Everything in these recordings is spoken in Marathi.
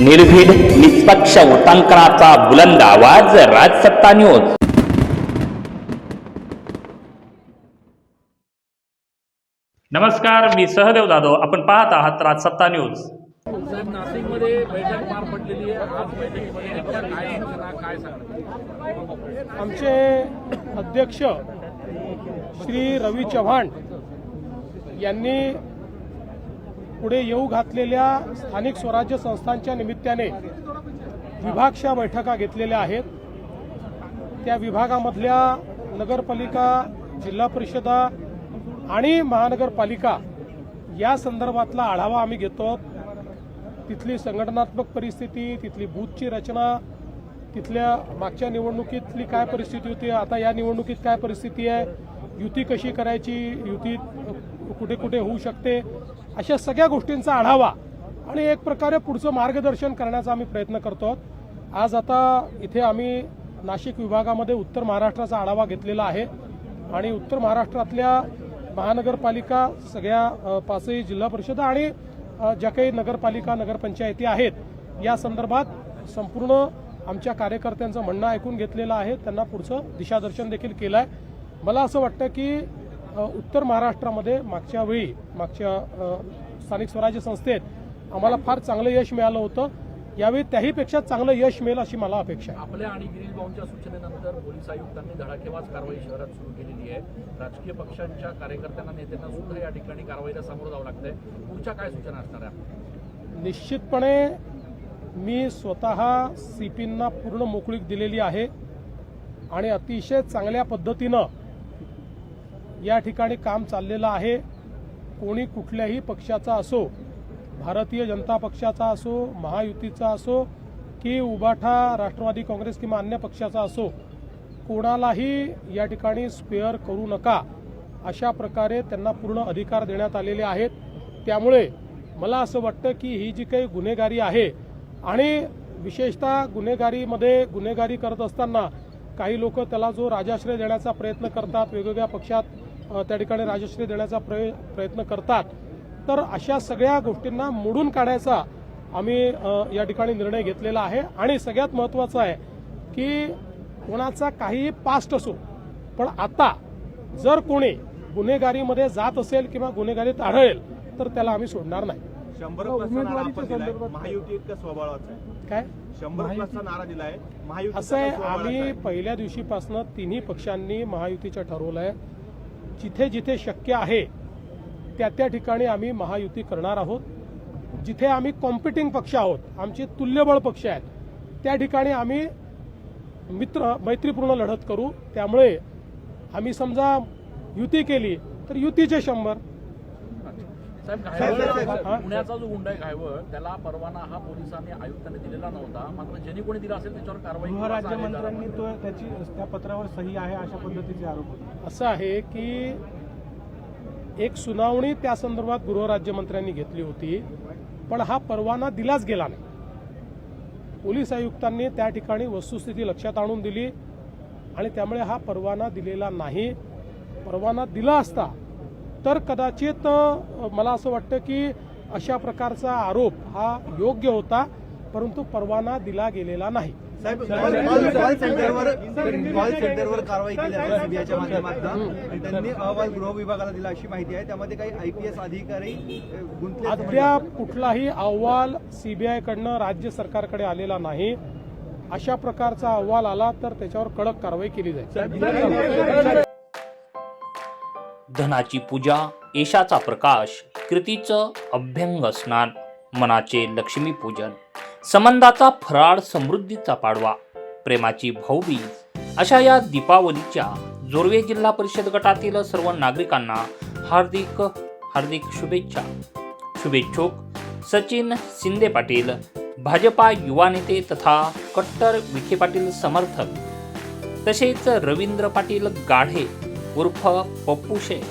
निर्भीड निष्पक्ष उटांकनाचा बुलंद आवाज राजसत्ता न्यूज. नमस्कार मी सहदेव जाधव. आपण पाहत आहात राजसत्ता न्यूज. साहेब नाशिकमध्ये बैठक पार पडलेली आहे. आज बैठकीमध्ये नेमक्या काय सूचना काय सांगणार आमचे अध्यक्ष श्री रवी चव्हाण यांनी पुढे येऊ घातलेल्या स्थानिक स्वराज्य संस्थांच्या निमित्ताने विभागशा बैठका घेतलेल्या आहेत. त्या विभागामधल्या नगरपालिका जिल्हा परिषदा आणि महानगरपालिका या संदर्भातला आढावा आम्ही घेतो तिथली संघटनात्मक परिस्थिती तिथली बूथची रचना तिथल्या मागच्या निवडणुकीतली काय परिस्थिती होती आता या निवडणुकीत काय परिस्थिती आहे युती कशी करायची युती कुठे कुठे होऊ शकते अशा सगळ्या गोष्टींचा आढावा आणि एक प्रकारे पुढचं मार्गदर्शन करण्याचा आम्ही प्रयत्न करतो आज आता इथे आम्ही नाशिक विभागामध्ये उत्तर महाराष्ट्राचा आढावा घेतलेला आहे आणि उत्तर महाराष्ट्रातल्या महानगरपालिका सगळ्या पाचही जिल्हा परिषदा आणि ज्या काही नगरपालिका नगरपंचायती आहेत या संदर्भात संपूर्ण आमच्या कार्यकर्त्यांचं म्हणणं ऐकून घेतलेलं आहे. त्यांना पुढचं दिशादर्शन देखील केलं आहे मला असं वाटतं की उत्तर महाराष्ट्रामध्ये मागच्या वेळी मागच्या स्थानिक स्वराज्य संस्थेत आम्हाला फार चांगलं यश मिळालं होतं. यावेळी त्याहीपेक्षा चांगलं यश मिळेल अशी मला अपेक्षा आहे. आपल्या आणि गिरीश भाऊंच्या सूचनेनंतर पोलीस आयुक्तांनी धडाकेबाज कारवाई शहरात सुरू केलेली आहे. राजकीय पक्षांच्या कार्यकर्त्यांना नेत्यांना सुद्धा या ठिकाणी कारवाईला सामोरं जावं लागतंय. पुढच्या काय सूचना असणार आहे निश्चितपणे मी स्वतः सी पींना पूर्ण मोकळीक दिलेली आहे. आणि अतिशय चांगल्या पद्धतीनं या ठिकाणी काम चाललेलं आहे. कोणी कुठल्याही पक्षाचा असो भारतीय जनता पक्षाचा असो महायुतीचा असो की उबाठा राष्ट्रवादी काँग्रेस किंवा अन्य पक्षाचा असो कोणालाही या ठिकाणी स्पेअर करू नका. अशा प्रकारे त्यांना पूर्ण अधिकार देण्यात आलेले आहेत. त्यामुळे मला असं वाटतं की ही जी काही गुन्हेगारी आहे आणि विशेषतः गुन्हेगारीमध्ये गुन्हेगारी करत असताना काही लोक त्याला जो राजाश्रय देण्याचा प्रयत्न करतात वेगवेगळ्या पक्षात त्या ठिकाणी राजश्रय देण्याचा प्रय प्रयत्न करतात. तर अशा सगळ्या गोष्टींना मोडून काढायचा आम्ही या ठिकाणी निर्णय घेतलेला आहे. आणि सगळ्यात महत्त्वाचं आहे की कोणाचा काहीही पास्ट असो पण आता जर कोणी गुन्हेगारीमध्ये जात असेल किंवा गुन्हेगारीत आढळेल तर त्याला आम्ही सोडणार नाही. शंभर आहे. काय? शंभर प्लसचा नारा दिलाय. महायुती असं आहे आम्ही पहिल्या दिवशीपासून तिन्ही पक्षांनी महायुतीचं ठरवलं आहे जिथे जिथे शक्य आहे त्या त्या ठिकाणी आम्ही महायुती करणार आहोत. जिथे आम्ही कॉम्पिटिंग पक्ष आहोत आमचे तुल्यबळ पक्ष आहेत त्या ठिकाणी आम्ही मित्र मैत्रीपूर्ण लढत करू. त्यामुळे आम्ही समजा युती केली तर युतीचे शंभर साहेब हा? पुण्याचा जो गुंडा आहे घायवळ त्याला परवाना हा पोलिसांनी आयुक्तांनी दिलेला नव्हता. मात्र ज्यांनी कोणी दिला असेल त्याच्यावर कारवाई गृहराज्यमंत्र्यांनी तो त्याची त्या पत्रावर सही आहे अशा पद्धतीचे आरोप होते. असं आहे की एक सुनावणी त्या संदर्भात गृहराज्यमंत्र्यांनी घेतली होती पण हा परवाना दिलाच गेला नाही. पोलीस आयुक्तांनी त्या ठिकाणी वस्तुस्थिती लक्षात आणून दिली आणि त्यामुळे हा परवाना दिलेला नाही. परवाना दिला असता तर कदाचित मला असं वाटतं की अशा प्रकारचा आरोप हा योग्य होता परंतु परवाना दिला गेलेला नाही. साहेब कॉल सेंटरवर कॉल सेंटरवर कारवाई केली आहे सीबीआयच्या माध्यमातून. आणि त्यांनी अहवाल गृह विभागाला दिला अशी माहिती आहे. त्यामध्ये काही आयपीएस अधिकारी अद्याप कुठलाही अहवाल सीबीआय कडनं राज्य सरकारकडे आलेला नाही. अशा प्रकारचा अहवाल आला तर त्याच्यावर कडक कारवाई केली जाईल. धनाची पूजा यशाचा प्रकाश कृतीचं अभ्यंग स्नान मनाचे लक्ष्मी पूजन संबंधाचा फराळ समृद्धीचा पाडवा प्रेमाची भाऊबीज अशा या दीपावलीच्या जोरवे जिल्हा परिषद गटातील सर्व नागरिकांना हार्दिक हार्दिक शुभेच्छा. शुभेच्छुक सचिन शिंदे पाटील भाजपा युवा नेते तथा कट्टर विखे पाटील समर्थक तसेच रवींद्र पाटील गाढे उर्फ पप्पूशे.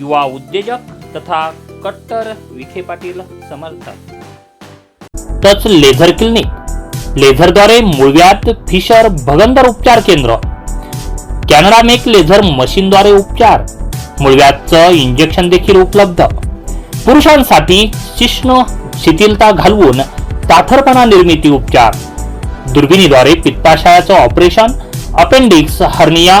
युवा उद्योजक तथा कट्टर विखे पाटील समर्थक. Touch laser clinic. लेझरद्वारे मुळव्यात फिशर भगंदर उपचार केंद्र. कॅनडा मेक लेझर मशीनद्वारे उपचार. मुळव्यातचं इंजेक्शन देखील उपलब्ध. पुरुषांसाठी शिष्ण शिथिलता घालवून ताथरपणा निर्मिती उपचार. दुर्बिणीद्वारे पित्ताशयाचं ऑपरेशन अपेंडिक्स हर्निया